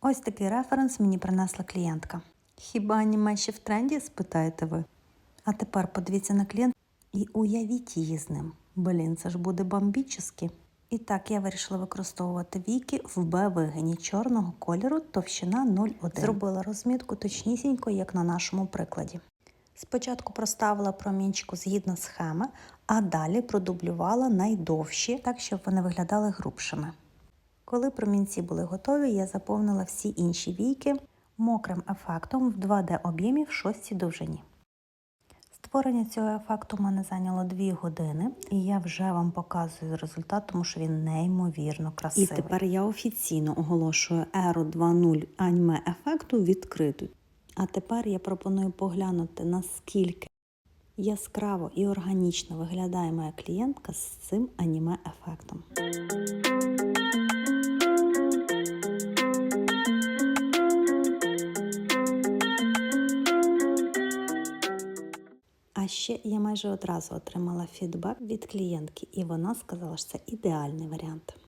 Ось такий референс мені принесла клієнтка. Хіба аніме ще в тренді, спитаєте ви? А тепер подивіться на клієнт і уявіть її з ним. Блін, це ж буде бомбічески. І так, я вирішила використовувати віки в Б-вигині чорного кольору, товщина 0,1. Зробила розмітку точнісінько, як на нашому прикладі. Спочатку проставила промінчику згідно схеми, а далі продублювала найдовші, так щоб вони виглядали грубшими. Коли промінці були готові, я заповнила всі інші війки мокрим ефектом в 2D об'ємі в шостій довжині. Створення цього ефекту в мене зайняло 2 години, і я вже вам показую результат, тому що він неймовірно красивий. І тепер я офіційно оголошую еру 2.0 аніме ефекту відкриту. А тепер я пропоную поглянути, наскільки яскраво і органічно виглядає моя клієнтка з цим аніме ефектом. А ще я майже одразу отримала фідбек від клієнтки, і вона сказала, що це ідеальний варіант.